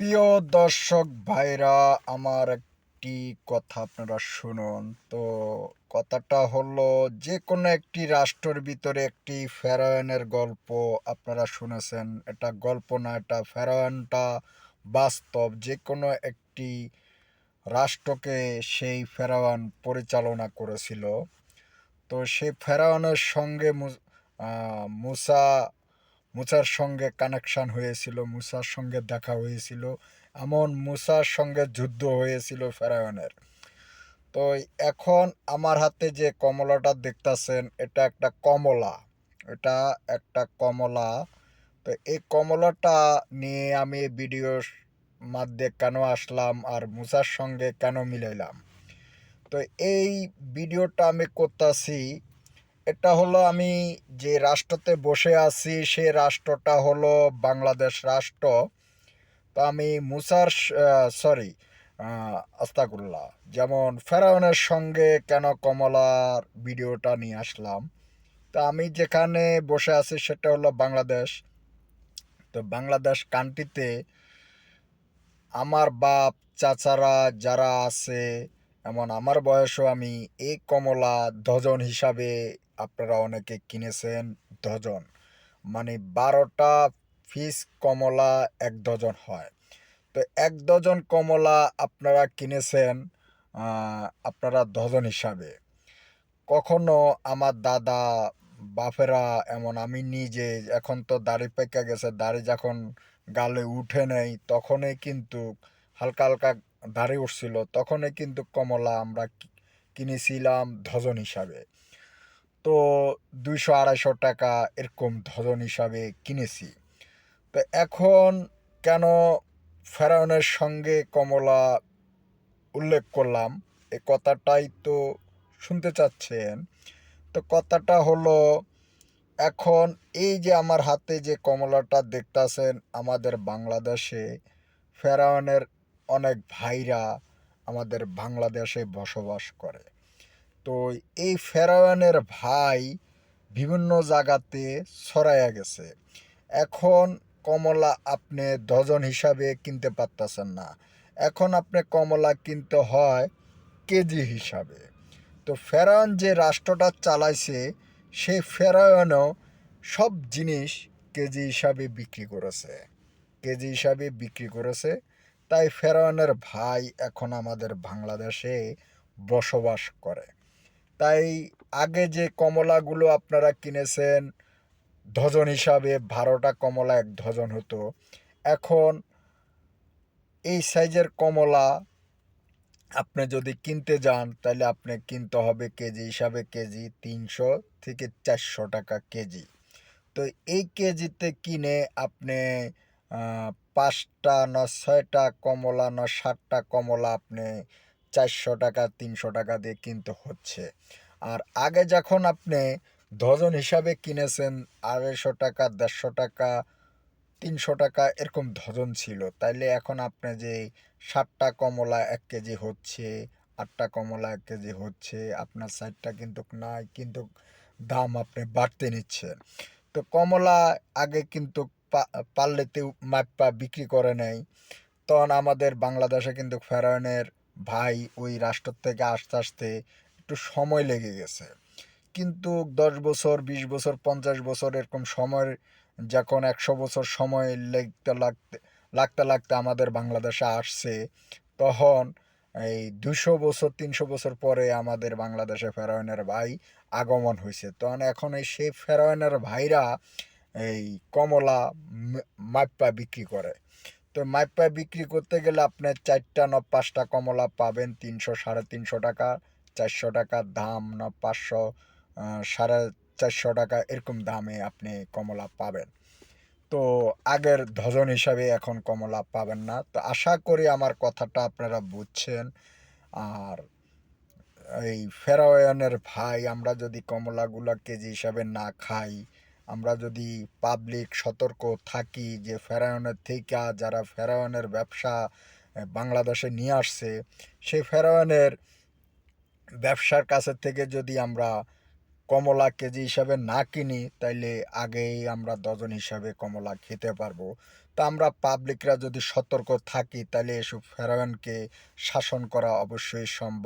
প্রিয় দর্শক ভাইরা, আমার একটি কথা আপনারা শুনুন। তো কথাটা হলো যে কোনো একটি রাষ্ট্রের ভিতরে একটি ফেরায়নের গল্প আপনারা শুনেছেন। এটা গল্প না, এটা ফেরায়নটা বাস্তব। যে কোনো একটি রাষ্ট্রকে সেই ফেরাওয়ান পরিচালনা করেছিল। তো সেই ফেরাওয়ানের সঙ্গে মুসা মুসার সঙ্গে কানেকশন হয়েছিল, মুসার সঙ্গে দেখা হয়েছিল, এমন মুসার সঙ্গে যুদ্ধ হয়েছিল ফেরায়নের। তো এখন আমার হাতে যে কমলাটা দেখতাছেন, এটা একটা কমলা, এটা একটা কমলা। তো এই কমলাটা নিয়ে আমি ভিডিওর মধ্যে কেন আসলাম আর মুসার সঙ্গে কেন মিলাইলাম? তো এই ভিডিওটা আমি করতেছি এটা হলো আমি যে রাষ্ট্রতে বসে আছি, সে রাষ্ট্রটা হলো বাংলাদেশ রাষ্ট্র। তো আমি মুসার সরি আস্তাকুল্লাহ। যেমন ফেরাউনের সঙ্গে কেন কমলার ভিডিওটা নিয়ে আসলাম। তো আমি যেখানে বসে আছি সেটা হলো বাংলাদেশ। তো বাংলাদেশ কান্ট্রিতে আমার বাপ, চাচারা যারা আছে, এমন আমার বয়সও আমি এই কমলা ডজন হিসাবে আপনারা অনেকে কিনেছেন ডজন। মানে বারোটা পিস কমলা এক ডজন হয়। তো এক ডজন কমলা আপনারা কিনেছেন আপনারা ডজন হিসাবে। কখনো আমার দাদা, বাপেরা এমন, আমি নিজে এখন তো দাড়ি পেকে গেছে, দাড়ি যখন গালে উঠে নেই, তখনই কিন্তু হালকা হালকা দাড়ি উঠছিল, তখনই কিন্তু কমলা আমরা কিনেছিলাম ধজন হিসাবে। তো দুইশো আড়াইশো টাকা এরকম ডজন হিসাবে কিনেছি। তো এখন কেন ফেরাউনের সঙ্গে কমলা উল্লেখ করলাম? এ কথাটাই তো শুনতে চাচ্ছেন। তো কথাটা হলো, এখন এই যে আমার হাতে যে কমলাটা দেখতাছেন আমাদের বাংলাদেশে, ফেরাউনের অনেক ভাইরা আমাদের বাংলাদেশে বসবাস করে। তো এই ফেরাউনের ভাই বিভিন্ন জায়গাতে ছড়াইয়া গেছে। এখন কমলা আপনি ডজন হিসাবে কিনতে পারতেছেন না। এখন আপনি কমলা কিনতে হয় কেজি হিসাবে। তো ফেরাউন যে রাষ্ট্রটা চালাইছে, সেই ফেরাউনও সব জিনিস কেজি হিসাবে বিক্রি করেছে। কেজি হিসাবে বিক্রি করেছে। তাই ফেরাউনের ভাই এখন আমাদের বাংলাদেশে বসবাস করে। তাই আগে যে কমলাগুলো আপনারা কিনেছেন, ডজন হিসাবে বারোটা কমলা এক ডজন হতো। এখন এই সাইজের কমলা আপনি যদি কিনতে যান, তাহলে আপনি কিনতে হবে কেজি হিসাবে কেজি তিনশো থেকে চারশো টাকা কেজি। তো এই কেজিতে কিনে আপনি পাঁচটা না ছয়টা কমলা না সাতটা কমলা আপনি চারশো টাকা, তিনশো টাকা দিয়ে কিনতে হচ্ছে। আর আগে যখন আপনি ডজন হিসাবে কিনেছেন, আড়াইশো টাকা, দেড়শো টাকা, তিনশো টাকা এরকম ডজন ছিল। তাইলে এখন আপনি যে ষাটটা কমলা এক কেজি হচ্ছে, আটটা কমলা এক কেজি হচ্ছে, আপনার সাইডটা কিন্তু নাই, কিন্তু দাম আপনি বাড়তে নিচ্ছেন। তো কমলা আগে কিন্তু পাল্লেতে মাপা বিক্রি করে নেয় তখন আমাদের বাংলাদেশে কিন্তু ফেরায়নের ভাই ওই রাষ্ট্র থেকে আসতে আসতে একটু সময় লেগে গেছে। কিন্তু দশ বছর, বিশ বছর, পঞ্চাশ বছর এরকম সময়, যখন একশো বছর সময় লাগতে লাগতে লাগতে লাগতে আমাদের বাংলাদেশে আসছে, তখন এই দুশো বছর, তিনশো বছর পরে আমাদের বাংলাদেশে ফেরায়নের ভাই আগমন হয়েছে। তখন এখন এই সেই ফেরায়নের ভাইরা এই কমলা মাপ্পা বিক্রি করে। তো মাপ্পা বিক্রি করতে গেলে আপনার চারটা না পাঁচটা কমলা পাবেন তিনশো, সাড়ে তিনশো টাকা, চারশো টাকা দাম না পাঁচশো সাড়ে চারশো টাকা এরকম দামে আপনি কমলা পাবেন। তো আগের ধজন হিসাবে এখন কমলা পাবেন না। তো আশা করি আমার কথাটা আপনারা বুঝছেন। আর এই ফেরাওয়ানের ভাই, আমরা যদি কমলাগুলো কেজি হিসাবে না খাই আমরা যদি পাবলিক সতর্ক থাকি যে ফেরায়নের থেকে যারা ফেরায়নের ব্যবসা বাংলাদেশে নিয়ে আসছে সেই ফেরায়নের ব্যবসার কাছে থেকে যদি আমরা কমলা কেজি হিসাবে না কিনি, তাইলে আগেই আমরা ডজন হিসাবে কমলা খেতে পারব। তা আমরা পাবলিকরা যদি সতর্ক থাকি তাহলে এসব ফেরাওয়ানকে শাসন করা অবশ্যই সম্ভব।